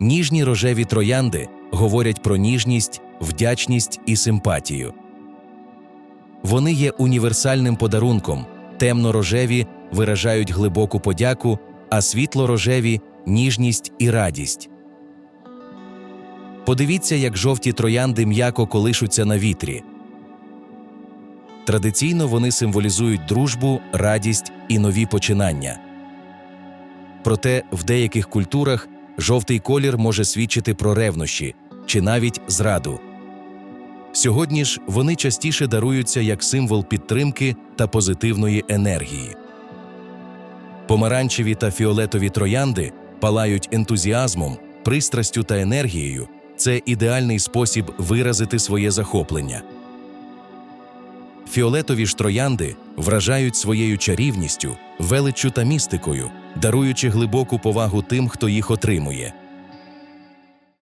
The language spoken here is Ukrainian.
Ніжні рожеві троянди говорять про ніжність, вдячність і симпатію. Вони є універсальним подарунком, темно-рожеві виражають глибоку подяку, а світло-рожеві ніжність і радість. Подивіться, як жовті троянди м'яко колишуться на вітрі. Традиційно вони символізують дружбу, радість і нові починання. Проте в деяких культурах жовтий колір може свідчити про ревнощі чи навіть зраду. Сьогодні ж вони частіше даруються як символ підтримки та позитивної енергії. Помаранчеві та фіолетові троянди палають ентузіазмом, пристрастю та енергією. Це ідеальний спосіб виразити своє захоплення. Фіолетові ж троянди вражають своєю чарівністю, величчю та містикою, даруючи глибоку повагу тим, хто їх отримує.